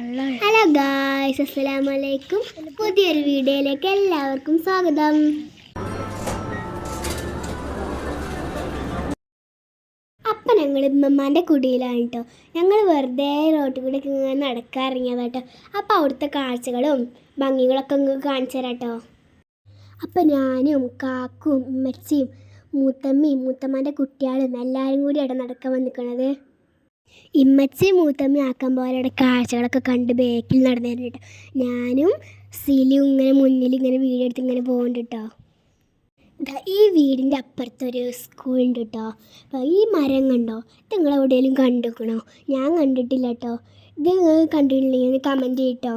Hello guys അസ്സലാമു അലൈക്കും പുതിയൊരു വീഡിയോയിലേക്ക് എല്ലാവർക്കും സ്വാഗതം. അപ്പം ഞങ്ങൾ ഉമ്മമ്മാന്റെ കുടിയിലാണ് കേട്ടോ ഞങ്ങൾ വെറുതെ റോട്ടിൽ കൂടെ ഇങ്ങനെ നടക്കാൻ കേട്ടോ അപ്പം അവിടുത്തെ കാഴ്ചകളും ഭംഗികളൊക്കെ ഇങ്ങ് കാണിച്ചു തരാം കേട്ടോ അപ്പം ഞാനും കാക്കും ഉമ്മച്ചിയും മൂത്തമ്മയും മൂത്തമ്മാന്റെ കുട്ടികളും എല്ലാവരും കൂടി അവിടെ നടക്കാൻ വന്നിക്കണത്. ഇമ്മച്ചി മൂത്തമ്മ ആക്കാൻ പോലെ അവിടെ കാഴ്ചകളൊക്കെ കണ്ട് ബേക്കിൽ നടന്നിരുന്നു കേട്ടോ. ഞാനും സിലിയും ഇങ്ങനെ മുന്നിൽ ഇങ്ങനെ വീഡിയോ ഇങ്ങനെ പോകുന്നുണ്ട് കേട്ടോ. ഈ വീടിന്റെ അപ്പുറത്തൊരു സ്കൂളുണ്ട് കേട്ടോ. അപ്പോൾ ഈ മരം കണ്ടോ? ഇത് നിങ്ങൾ എവിടെയെങ്കിലും കണ്ടുക്കണോ ഞാൻ കണ്ടിട്ടില്ല കേട്ടോ. ഇത് നിങ്ങൾ കണ്ടിട്ടില്ലെങ്കിൽ കമന്റ് ചെയ്യട്ടോ.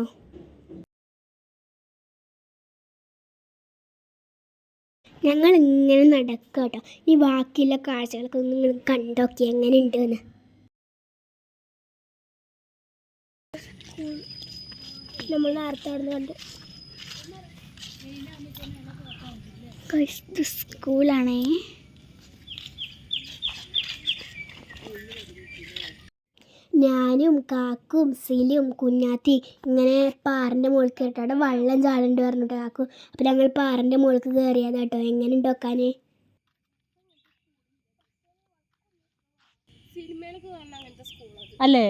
ഞങ്ങൾ ഇങ്ങനെ നടക്കുക കേട്ടോ. ഇനി ബാക്കിയുള്ള കാഴ്ചകളൊക്കെ ഒന്ന് നിങ്ങൾ കണ്ടോക്കി എങ്ങനെ ഉണ്ടെന്ന് നമ്മൾ നേരത്തെ അവിടെ നിന്ന് കണ്ട് ഇത് സ്കൂളാണേ ഞാനും കാക്കും സിലും കുഞ്ഞാത്തി ഇങ്ങനെ പാറിന്റെ മുകളിൽ കയറിട്ട് അവിടെ വെള്ളം ചാടുണ്ട് പറഞ്ഞിട്ട് കാക്കു. അപ്പം ഞങ്ങൾ പാറിന്റെ മുകളിൽ കയറിയതാ കേട്ടോ. എങ്ങനെ ഉണ്ടോക്കാൻ അല്ലേ?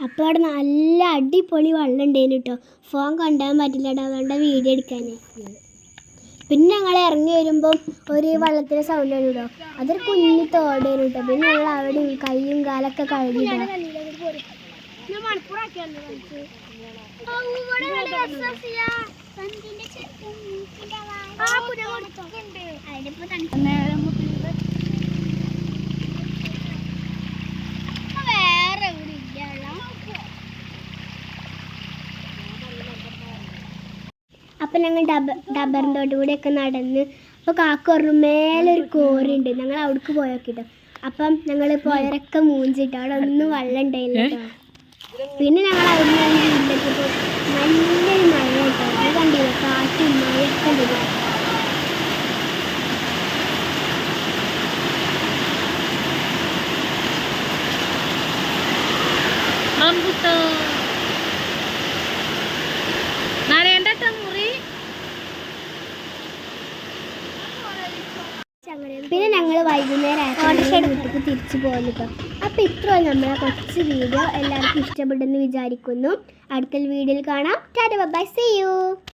അപ്പോൾ അവിടെ നല്ല അടിപൊളി വെള്ളം ഉണ്ടായിരുന്നു കേട്ടോ ഫോൺ കൊണ്ടുപോകാൻ പറ്റില്ല കേട്ടോ അതുകൊണ്ട് വീഡിയോ എടുക്കാൻ പിന്നെ ഞങ്ങൾ ഇറങ്ങി വരുമ്പം ഒരു വെള്ളത്തിന്റെ സൗണ്ട് കേട്ടോ അതൊരു കുഞ്ഞി തോടായിരുന്നു കേട്ടോ പിന്നെ ഞങ്ങൾ അവിടെ കൈയും കാലൊക്കെ കഴുകിട്ടോ അപ്പം ഞങ്ങൾ ഡബ ഡബറിന്റെ കൂടെയൊക്കെ നടന്ന് അപ്പോൾ കാക്ക പറഞ്ഞു മേലെ ഒരു ഉണ്ട്. ഞങ്ങൾ അവിടേക്ക് പോയോക്കിട്ടോ. അപ്പം ഞങ്ങൾ പോയവരൊക്കെ മൂഞ്ചിട്ട് അവിടെ ഒന്നും വെള്ളം ഉണ്ടായില്ല പിന്നെ ഞങ്ങൾ അവിടെ നിന്ന് വീട്ടിലെത്തിയപ്പോൾ നല്ലൊരു മഴ കേട്ടോ. അത് കണ്ടില്ല? കാറ്റും മഴയൊക്കെ ഞങ്ങൾ വൈകുന്നേരം വീട്ടിലേക്ക് തിരിച്ചു പോകുന്നു കേട്ടോ അപ്പോൾ ഇത്രയും നമ്മളെ കുറച്ച് വീഡിയോ. എല്ലാവർക്കും ഇഷ്ടപ്പെട്ടെന്ന് വിചാരിക്കുന്നു. അടുത്ത വീഡിയോയിൽ കാണാം. Tata bye see you